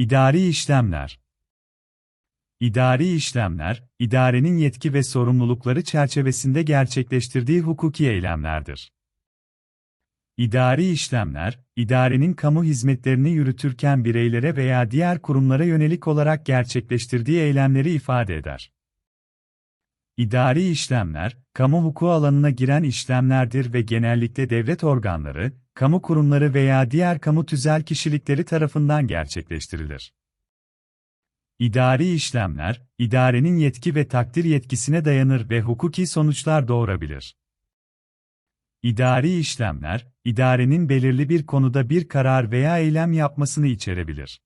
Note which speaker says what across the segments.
Speaker 1: İdari işlemler İdari işlemler, idarenin yetki ve sorumlulukları çerçevesinde gerçekleştirdiği hukuki eylemlerdir. İdari işlemler, idarenin kamu hizmetlerini yürütürken bireylere veya diğer kurumlara yönelik olarak gerçekleştirdiği eylemleri ifade eder. İdari işlemler, kamu hukuku alanına giren işlemlerdir ve genellikle devlet organları, kamu kurumları veya diğer kamu tüzel kişilikleri tarafından gerçekleştirilir. İdari işlemler, idarenin yetki ve takdir yetkisine dayanır ve hukuki sonuçlar doğurabilir. İdari işlemler, idarenin belirli bir konuda bir karar veya eylem yapmasını içerebilir.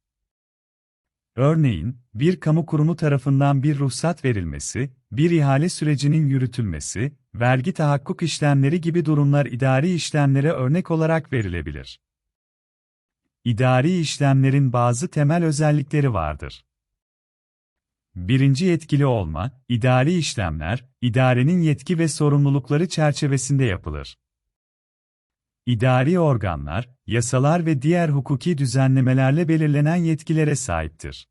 Speaker 1: Örneğin, bir kamu kurumu tarafından bir ruhsat verilmesi, bir ihale sürecinin yürütülmesi, vergi tahakkuk işlemleri gibi durumlar idari işlemlere örnek olarak verilebilir. İdari işlemlerin bazı temel özellikleri vardır. Birinci yetkili olma, idari işlemler, idarenin yetki ve sorumlulukları çerçevesinde yapılır. İdari organlar, yasalar ve diğer hukuki düzenlemelerle belirlenen yetkilere sahiptir.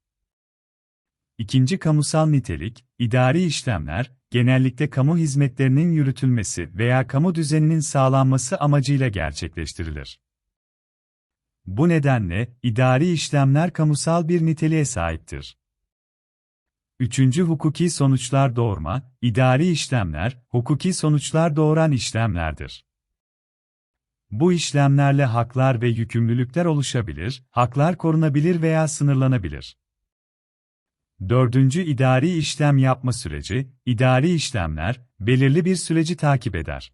Speaker 1: İkinci kamusal nitelik, idari işlemler, genellikle kamu hizmetlerinin yürütülmesi veya kamu düzeninin sağlanması amacıyla gerçekleştirilir. Bu nedenle, idari işlemler kamusal bir niteliğe sahiptir. Üçüncü hukuki sonuçlar doğurma, idari işlemler, hukuki sonuçlar doğuran işlemlerdir. Bu işlemlerle haklar ve yükümlülükler oluşabilir, haklar korunabilir veya sınırlanabilir. Dördüncü idari işlem yapma süreci, idari işlemler, belirli bir süreci takip eder.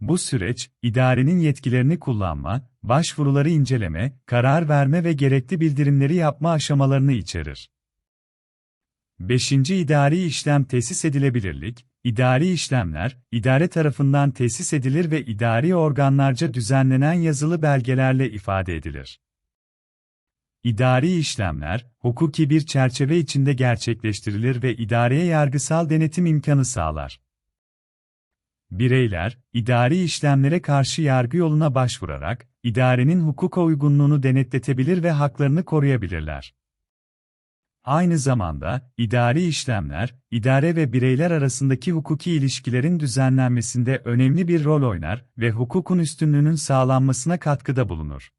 Speaker 1: Bu süreç, idarenin yetkilerini kullanma, başvuruları inceleme, karar verme ve gerekli bildirimleri yapma aşamalarını içerir. Beşinci idari işlem tesis edilebilirlik, idari işlemler, idare tarafından tesis edilir ve idari organlarca düzenlenen yazılı belgelerle ifade edilir. İdari işlemler, hukuki bir çerçeve içinde gerçekleştirilir ve idareye yargısal denetim imkanı sağlar. Bireyler, idari işlemlere karşı yargı yoluna başvurarak, idarenin hukuka uygunluğunu denetletebilir ve haklarını koruyabilirler. Aynı zamanda, idari işlemler, idare ve bireyler arasındaki hukuki ilişkilerin düzenlenmesinde önemli bir rol oynar ve hukukun üstünlüğünün sağlanmasına katkıda bulunur.